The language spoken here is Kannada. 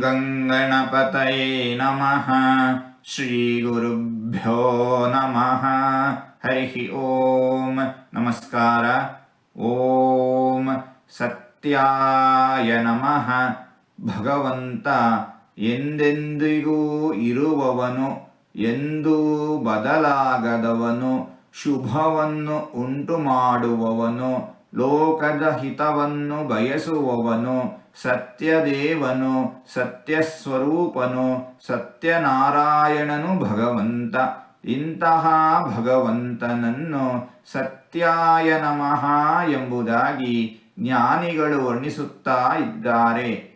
ಗಂಗಣಪತಯೇ ನಮಃ ಶ್ರೀಗುರುಭ್ಯೋ ನಮಃ ಹರಿ ಓಂ ನಮಸ್ಕಾರ ಓಂ ಸತ್ಯಾಯ ನಮಃ ಭಗವಂತ ಎಂದೆಂದಿಗೂ ಇರುವವನು, ಎಂದೂ ಬದಲಾಗದವನು, ಶುಭವನ್ನು ಉಂಟು ಮಾಡುವವನು ಲೋಕದ ಹಿತವನ್ನು ಬಯಸುವವನು ಸತ್ಯದೇವನು, ಸತ್ಯಸ್ವರೂಪನು, ಸತ್ಯನಾರಾಯಣನು ಭಗವಂತ. ಇಂತಹ ಭಗವಂತನನ್ನು ಸತ್ಯಾಯ ನಮಃ ಎಂಬುದಾಗಿ ಜ್ಞಾನಿಗಳು ವರ್ಣಿಸುತ್ತಾ ಇದ್ದಾರೆ.